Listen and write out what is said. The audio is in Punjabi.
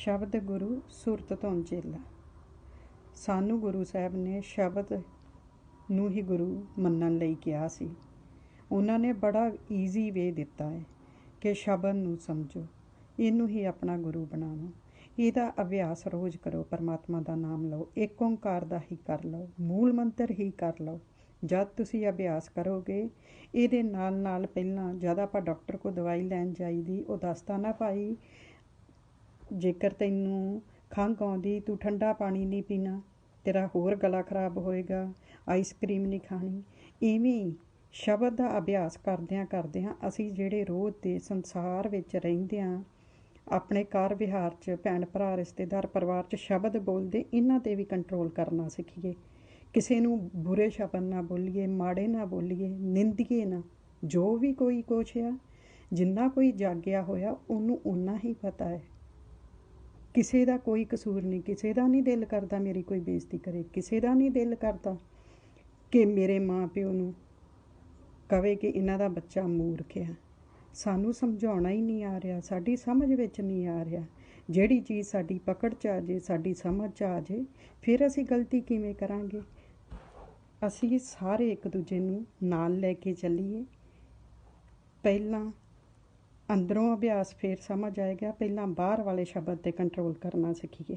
ਸ਼ਬਦ ਗੁਰੂ ਸੁਰਤ ਤੋਂ ਚੇਲਾ ਸਾਨੂੰ ਗੁਰੂ ਸਾਹਿਬ ਨੇ ਸ਼ਬਦ ਨੂੰ ਹੀ ਗੁਰੂ ਮੰਨਣ ਲਈ ਕਿਹਾ ਸੀ। ਉਹਨਾਂ ਨੇ ਬੜਾ ਈਜ਼ੀ ਵੇ ਦਿੱਤਾ ਹੈ ਕਿ ਸ਼ਬਦ ਨੂੰ ਸਮਝੋ, ਇਹਨੂੰ ਹੀ ਆਪਣਾ ਗੁਰੂ ਬਣਾਵੋ ਇਹਦਾ ਅਭਿਆਸ ਰੋਜ਼ ਕਰੋ, ਪਰਮਾਤਮਾ ਦਾ ਨਾਮ ਲਓ ਏਕ ਓੰਕਾਰ ਦਾ ਹੀ ਕਰ ਲਓ, ਮੂਲ ਮੰਤਰ ਹੀ ਕਰ ਲਓ। ਜਦ ਤੁਸੀਂ ਅਭਿਆਸ ਕਰੋਗੇ, ਇਹਦੇ ਨਾਲ ਨਾਲ ਪਹਿਲਾਂ ਜਦ ਆਪਾਂ ਡਾਕਟਰ ਕੋ ਦਵਾਈ ਲੈਣ ਜਾਈਦੀ, ਉਹ ਦੱਸਦਾ ਨਾ ਭਾਈ ਜੇਕਰ ਤੈਨੂੰ ਖੰਘ ਆਉਂਦੀ, ਤੂੰ ਠੰਡਾ ਪਾਣੀ ਨਹੀਂ ਪੀਣਾ, ਤੇਰਾ ਹੋਰ ਗਲਾ ਖਰਾਬ ਹੋਏਗਾ ਆਈਸਕ੍ਰੀਮ ਨਹੀਂ ਖਾਣੀ। ਇਵੇਂ ਸ਼ਬਦ ਦਾ ਅਭਿਆਸ ਕਰਦਿਆਂ ਕਰਦਿਆਂ ਅਸੀਂ ਜਿਹੜੇ ਰੋਜ਼ ਦੇ ਸੰਸਾਰ ਵਿੱਚ ਰਹਿੰਦੇ ਆ, ਆਪਣੇ ਕਾਰ ਵਿਹਾਰ 'ਚ, ਭੈਣ ਭਰਾ, ਰਿਸ਼ਤੇਦਾਰ, ਪਰਿਵਾਰ 'ਚ ਸ਼ਬਦ ਬੋਲਦੇ, ਇਹਨਾਂ ਤੇ ਵੀ ਕੰਟਰੋਲ ਕਰਨਾ ਸਿੱਖੀਏ। ਕਿਸੇ ਨੂੰ ਬੁਰੇ ਸ਼ਬਦ ਨਾ ਬੋਲੀਏ, ਮਾੜੇ ਨਾ ਬੋਲੀਏ ਨਿੰਦੀਏ ਨਾ, ਜੋ ਵੀ ਕੋਈ ਕੁਛ ਆ, ਜਿੰਨਾ ਕੋਈ ਜਾਗਿਆ ਹੋਇਆ, ਉਹਨੂੰ ਉਨਾ ਹੀ ਪਤਾ ਹੈ। ਕਿਸੇ ਦਾ ਕੋਈ ਕਸੂਰ ਨਹੀਂ, ਕਿਸੇ ਦਾ ਨਹੀਂ ਦਿਲ ਕਰਦਾ ਮੇਰੀ ਕੋਈ ਬੇਇੱਜ਼ਤੀ ਕਰੇ, ਕਿਸੇ ਦਾ ਨਹੀਂ ਦਿਲ ਕਰਦਾ ਕਿ ਮੇਰੇ ਮਾਂ ਪਿਓ ਨੂੰ ਕਵੇ ਕਿ ਇਹਨਾਂ ਦਾ ਬੱਚਾ ਮੂਰਖ ਹੈ। ਸਾਨੂੰ ਸਮਝਾਉਣਾ ਹੀ ਨਹੀਂ ਆ ਰਿਹਾ, ਸਾਡੀ ਸਮਝ ਵਿੱਚ ਨਹੀਂ ਆ ਰਿਹਾ। ਜਿਹੜੀ ਚੀਜ਼ ਸਾਡੀ ਪਕੜ 'ਚ ਆ ਜੇ, ਸਾਡੀ ਸਮਝ 'ਚ ਆ ਜੇ, ਫਿਰ ਅਸੀਂ ਗਲਤੀ ਕਿਵੇਂ ਕਰਾਂਗੇ? ਅਸੀਂ ਸਾਰੇ ਇੱਕ ਦੂਜੇ ਨੂੰ ਨਾਲ ਲੈ ਕੇ ਚੱਲੀਏ। ਪਹਿਲਾਂ ਅੰਦਰੋਂ ਅਭਿਆਸ ਫਿਰ ਸਮਝ ਆਏਗਾ। ਪਹਿਲਾਂ ਬਾਹਰ ਵਾਲੇ ਸ਼ਬਦ ਤੇ ਕੰਟਰੋਲ ਕਰਨਾ ਸਿੱਖੀਏ।